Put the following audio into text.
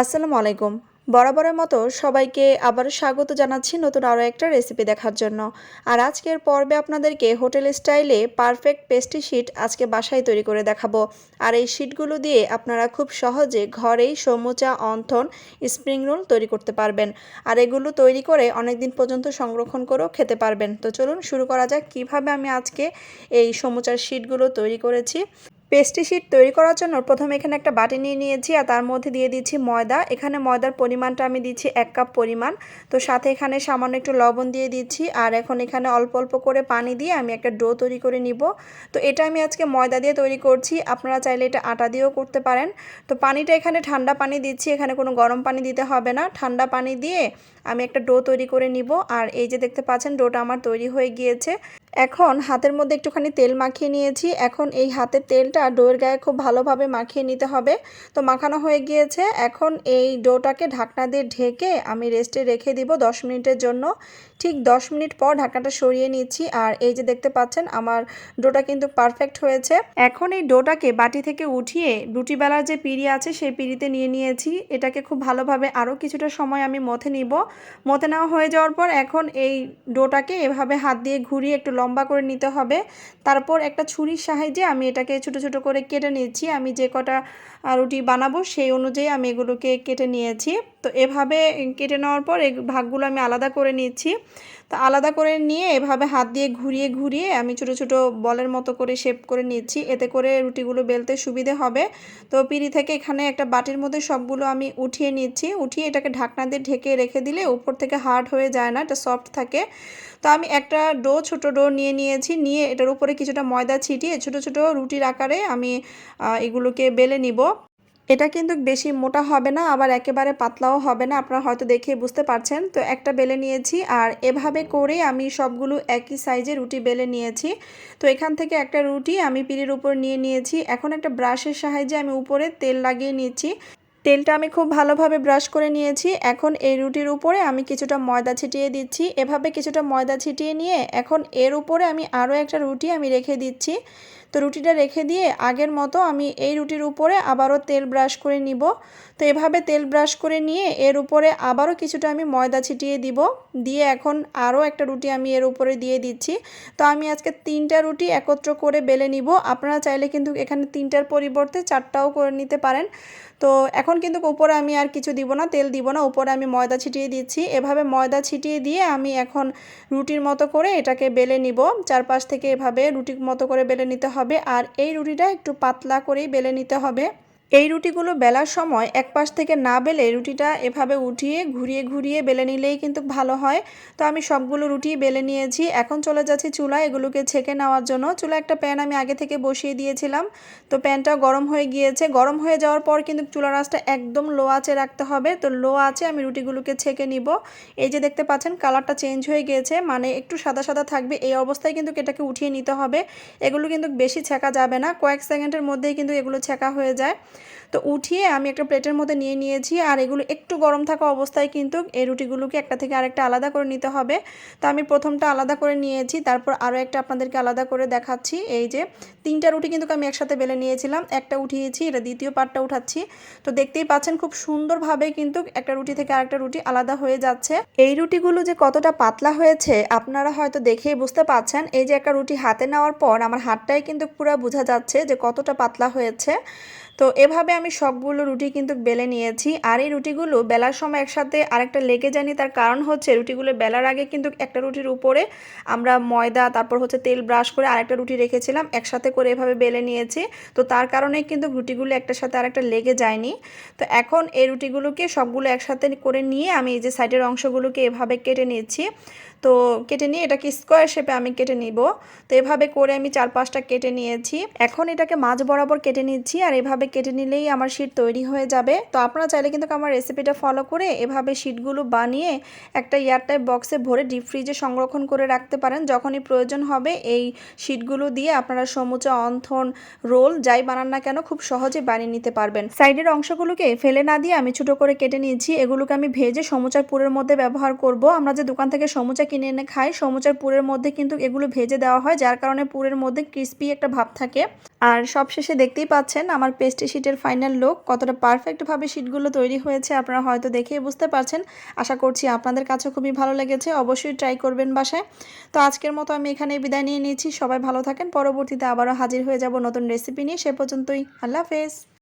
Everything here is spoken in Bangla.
আসসালামু আলাইকুম। বরাবরের মতো সবাইকে আবারও স্বাগত জানাচ্ছি নতুন আরও একটা রেসিপি দেখার জন্য। আর আজকের পর্বে আপনাদেরকে হোটেল স্টাইলে পারফেক্ট পেস্ট্রি শিট আজকে বাসায় তৈরি করে দেখাবো। আর এই শিটগুলো দিয়ে আপনারা খুব সহজে ঘরেই সমুচা, অন্থন স্প্রিং রোল তৈরি করতে পারবেন। আর এগুলো তৈরি করে অনেক দিন পর্যন্ত সংরক্ষণ করেও খেতে পারবেন। তো চলুন শুরু করা যাক কীভাবে আমি আজকে এই সমুচার শিটগুলো তৈরি করেছি। পেস্ট্রি শিট তৈরি করার জন্য প্রথমে এখানে একটা বাটি নিয়ে নিয়েছি আর তার মধ্যে দিয়ে দিচ্ছি ময়দা। এখানে ময়দার পরিমাণটা আমি দিচ্ছি এক কাপ পরিমাণ। তো সাথে এখানে সামান্য একটু লবণ দিয়ে দিচ্ছি আর এখন এখানে অল্প অল্প করে পানি দিয়ে আমি একটা ডো তৈরি করে নিব। তো এটা আমি আজকে ময়দা দিয়ে তৈরি করছি। আপনারা চাইলে এটা আটা দিয়েও করতে পারেন। তো পানিটা এখানে ঠান্ডা পানি দিচ্ছি। এখানে কোনো গরম পানি দিতে হবে না। ঠান্ডা পানি দিয়ে আমি একটা ডো তৈরি করে নিব। আর এই যে দেখতে পাচ্ছেন, ডোটা আমার তৈরি হয়ে গিয়েছে। এখন হাতের মধ্যে একটুখানি তেল মাখিয়ে নিয়েছি। এখন এই হাতের তেলটা ডোয়ের গায়ে খুব ভালোভাবে মাখিয়ে নিতে হবে। তো মাখানো হয়ে গিয়েছে। এখন এই ডোটাকে ঢাকনা দিয়ে ঢেকে আমি রেস্টে রেখে দিব দশ মিনিটের জন্য। ঠিক দশ মিনিট পর ঢাকনাটা সরিয়ে নিচ্ছি। আর এই যে দেখতে পাচ্ছেন, আমার ডোটা কিন্তু পারফেক্ট হয়েছে। এখন এই ডোটাকে বাটি থেকে উঠিয়ে রুটি বেলার যে পিড়ি আছে, সেই পিড়িতে নিয়ে নিয়েছি। এটাকে খুব ভালোভাবে আরও কিছুটা সময় আমি মথে নিব। মথে নেওয়া হয়ে যাওয়ার পর এখন এই ডোটাকে এভাবে হাত দিয়ে ঘুরিয়ে একটু লম্বা করে নিতে হবে। তারপর একটা ছুরির সাহায্যে আমি এটাকে ছোট ছোট করে কেটে নিচ্ছি। আমি যে কটা রুটি বানাবো সেই অনুযায়ী আমি এগুলোকে কেটে নিয়েছি। তো এভাবে কেটে নেওয়ার পর এই ভাগগুলো আমি আলাদা করে নিচ্ছি। তো আলাদা করে নিয়ে এভাবে হাত দিয়ে ঘুরিয়ে ঘুরিয়ে আমি ছোট ছোট বলের মতো করে শেপ করে নিচ্ছি। এতে করে রুটিগুলো বেলতে সুবিধে হবে। তো পিড়ি থেকে এখানে একটা বাটির মধ্যে সবগুলো আমি উঠিয়ে নিচ্ছি। উঠিয়ে এটাকে ঢাকনা দিয়ে ঢেকে রেখে দিলে উপর থেকে হার্ড হয়ে যায় না, এটা সফট থাকে। তো আমি একটা ডো, ছোট ডো নিয়ে নিয়েছি। নিয়ে এটার উপরে কিছুটা ময়দা ছিটিয়ে ছোট ছোট রুটির আকারে আমি এগুলোকে বেলে নিব। এটা কিন্তু বেশি মোটা হবে না, আবার একেবারে পাতলাও হবে না, আপনারা হয়তো দেখে বুঝতে পারছেন। তো একটা বেলে নিয়েছি, আর এভাবে করে আমি সবগুলো একই সাইজে রুটি বেলে নিয়েছি। তো এখান থেকে একটা রুটি আমি পিড়ির উপর নিয়ে নিয়েছি। এখন একটা ব্রাশের সাহায্যে আমি উপরে তেল লাগিয়ে নিচ্ছি। তেলটা আমি খুব ভালোভাবে ব্রাশ করে নিয়েছি। এখন এই রুটির উপরে আমি কিছুটা ময়দা ছিটিয়ে দিচ্ছি। এভাবে কিছুটা ময়দা ছিটিয়ে নিয়ে এখন এর উপরে আমি আরও একটা রুটি আমি রেখে দিচ্ছি। তো রুটিটা রেখে দিয়ে আগের মতো আমি এই রুটির উপরে আবারও তেল ব্রাশ করে নিব। তো এভাবে তেল ব্রাশ করে নিয়ে এর উপরে আবারও কিছুটা আমি ময়দা ছিটিয়ে দিব। দিয়ে এখন আরও একটা রুটি আমি এর উপরে দিয়ে দিচ্ছি। তো আমি আজকে তিনটা রুটি একত্র করে বেলে নিব। আপনারা চাইলে কিন্তু এখানে তিনটার পরিবর্তে চারটাও করে নিতে পারেন। তো এখন কিন্তু উপরে আমি আর কিছু দিব না, তেল দিব না, উপরে আমি ময়দা ছিটিয়ে দিচ্ছি। এভাবে ময়দা ছিটিয়ে দিয়ে আমি এখন রুটির মতো করে এটাকে বেলে নিব। চারপাশ থেকে এভাবে রুটির মতো করে বেলে নিতে হবে আর এই রুটিটা একটু পাতলা করেই বেলে নিতে হবে। এই রুটিগুলো বেলার সময় এক পাশ থেকে না বেলে রুটিটা এভাবে উঠিয়ে ঘুরিয়ে ঘুরিয়ে বেলে নিলেই কিন্তু ভালো হয়। তো আমি সবগুলো রুটি বেলে নিয়েছি। এখন চলে যাচ্ছি চুলা এগুলোকে ছেঁকে নেওয়ার জন্য। চুলা একটা প্যান আমি আগে থেকে বসিয়ে দিয়েছিলাম। তো প্যানটা গরম হয়ে গিয়েছে। গরম হয়ে যাওয়ার পর কিন্তু চুলা রাসটা একদম লো আঁচে রাখতে হবে। তো লো আঁচে আমি রুটিগুলোকে ছেঁকে নিব। এই যে দেখতে পাচ্ছেন, কালারটা চেঞ্জ হয়ে গিয়েছে। মানে একটু সাদা সাদা থাকবে। এই অবস্থায় কিন্তু এটাকে উঠিয়ে নিতে হবে। এগুলো কিন্তু বেশি ছেঁকা যাবে না। কয়েক সেকেন্ডের মধ্যেই কিন্তু এগুলো ছেঁকা হয়ে যায়। তো উঠিয়ে আমি একটা প্লেটের মধ্যে নিয়ে নিয়েছি আর এগুলো একটু গরম থাকা অবস্থায় কিন্তু এই রুটিগুলোকে একটা থেকে আরেকটা আলাদা করে নিতে হবে। তো আমি প্রথমটা আলাদা করে নিয়েছি, তারপর আরও একটা আপনাদেরকে আলাদা করে দেখাচ্ছি। এই যে তিনটা রুটি কিন্তু আমি একসাথে বেলে নিয়েছিলাম, একটা উঠিয়েছি, এটা দ্বিতীয় পার্টটা উঠাচ্ছি। তো দেখতেই পাচ্ছেন খুব সুন্দরভাবে কিন্তু একটা রুটি থেকে আরেকটা রুটি আলাদা হয়ে যাচ্ছে। এই রুটিগুলো যে কতটা পাতলা হয়েছে আপনারা হয়তো দেখেই বুঝতে পাচ্ছেন। এই যে একটা রুটি হাতে নেওয়ার পর আমার হাতটাই কিন্তু পুরো বোঝা যাচ্ছে যে কতটা পাতলা হয়েছে। তো এভাবে আমি সবগুলো রুটি কিন্তু বেলে নিয়েছি। আর এই রুটিগুলো বেলার সময় একসাথে আরেকটা লেগে যায়নি তার কারণ হচ্ছে রুটিগুলো বেলার আগে কিন্তু একটা রুটির উপরে আমরা ময়দা, তারপর হচ্ছে তেল ব্রাশ করে আরেকটা রুটি রেখেছিলাম, একসাথে করে এভাবে বেলে নিয়েছি। তো তার কারণেই কিন্তু রুটিগুলো একটার সাথে আরেকটা লেগে যায়নি। তো এখন এই রুটিগুলোকে সবগুলো একসাথে করে নিয়ে আমি এই যে সাইডের অংশগুলোকে এভাবে কেটে নিয়েছি তো কেটে নিয়ে এটাকে স্কোয়ার শেপে আমি কেটে নিব। তো এভাবে করে আমি চার পাঁচটা কেটে নিয়েছি। এখন এটাকে মাঝ বরাবর কেটে নিচ্ছি আর এভাবে কেটে নিলেই আমার শিট তৈরি হয়ে যাবে। তো আপনারা চাইলে কিন্তু আমার রেসিপিটা ফলো করে এভাবে শিটগুলো বানিয়ে একটা এয়ারটাইপ বক্সে ভরে ডিপ ফ্রিজে সংরক্ষণ করে রাখতে পারেন। যখনই প্রয়োজন হবে এই শিটগুলো দিয়ে আপনারা সমুচা অন্থন রোল যাই বানান না কেন খুব সহজে বানিয়ে নিতে পারবেন। সাইডের অংশগুলোকে ফেলে না দিয়ে আমি ছোট করে কেটে নিয়েছি। এগুলোকে আমি ভেজে সমুচার পুরের মধ্যে ব্যবহার করব। আমরা যে দোকান থেকে সমুচা কিনে এনে খাই, সমুচার পুরের মধ্যে কিন্তু এগুলো ভেজে দেওয়া হয়, যার কারণে পুরের মধ্যে ক্রিস্পি একটা ভাব থাকে। আর সবশেষে দেখতেই পাচ্ছেন, আমার পেস্ট্রি শিটের ফাইনাল লুক, কতটা পারফেক্টভাবে শিটগুলো তৈরি হয়েছে আপনারা হয়তো দেখেই বুঝতে পারছেন। আশা করছি আপনাদের কাছে খুবই ভালো লেগেছে, অবশ্যই ট্রাই করবেন বাসায়। তো আজকের মতো আমি এখানে বিদায় নিয়ে নিয়েছি সবাই ভালো থাকেন, পরবর্তীতে আবারও হাজির হয়ে যাব নতুন রেসিপি নিয়ে, সে পর্যন্তই, আল্লাহ হাফেজ।